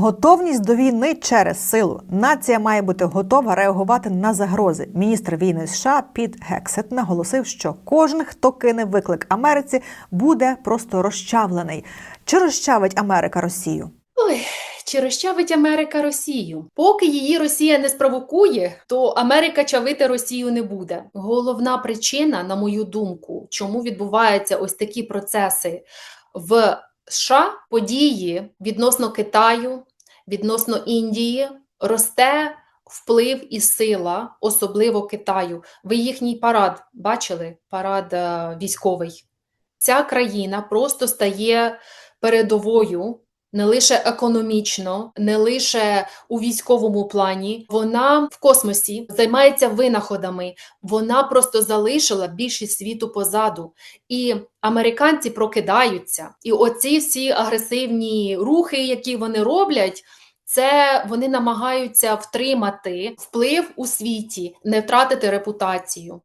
Готовність до війни через силу. Нація має бути готова реагувати на загрози. Міністр війни США Піт Гексет наголосив, що кожен, хто кине виклик Америці, буде просто розчавлений. Чи розчавить Америка Росію? Ой, чи розчавить Америка Росію? Поки її Росія не спровокує, то Америка чавити Росію не буде. Головна причина, на мою думку, чому відбуваються ось такі процеси в США, події відносно Китаю, відносно Індії, росте вплив і сила, особливо Китаю. Ви їхній парад бачили? Парад е, військовий. Ця країна просто стає передовою не лише економічно, не лише у військовому плані. Вона в космосі займається винаходами. Вона просто залишила більшість світу позаду. І американці прокидаються. І оці всі агресивні рухи, які вони роблять. Це вони намагаються втримати вплив у світі, не втратити репутацію.